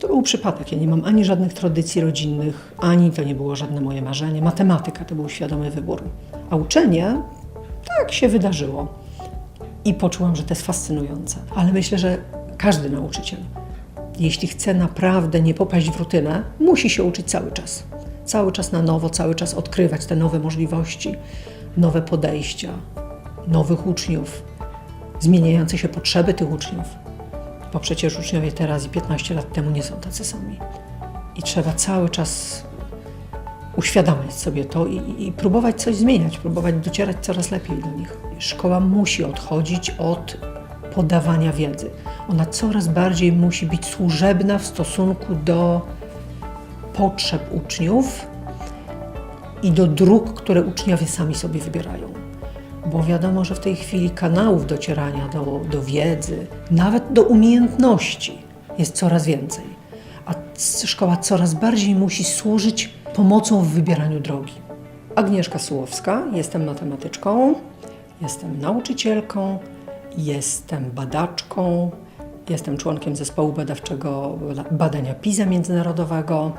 To był przypadek. Ja nie mam ani żadnych tradycji rodzinnych, ani to nie było żadne moje marzenie. Matematyka to był świadomy wybór. A uczenie tak się wydarzyło. I poczułam, że to jest fascynujące. Ale myślę, że każdy nauczyciel, jeśli chce naprawdę nie popaść w rutynę, musi się uczyć cały czas. Cały czas na nowo, cały czas odkrywać te nowe możliwości, nowe podejścia, nowych uczniów, zmieniające się potrzeby tych uczniów. Bo przecież uczniowie teraz i 15 lat temu nie są tacy sami. I trzeba cały czas uświadamiać sobie to i, i próbować coś zmieniać, próbować docierać coraz lepiej do nich. Szkoła musi odchodzić od podawania wiedzy. Ona coraz bardziej musi być służebna w stosunku do potrzeb uczniów i do dróg, które uczniowie sami sobie wybierają. Bo wiadomo, że w tej chwili kanałów docierania do, do wiedzy, nawet do umiejętności jest coraz więcej. A szkoła coraz bardziej musi służyć pomocą w wybieraniu drogi. Agnieszka Sułowska, jestem matematyczką, jestem nauczycielką, jestem badaczką, jestem członkiem zespołu badawczego badania PISA międzynarodowego.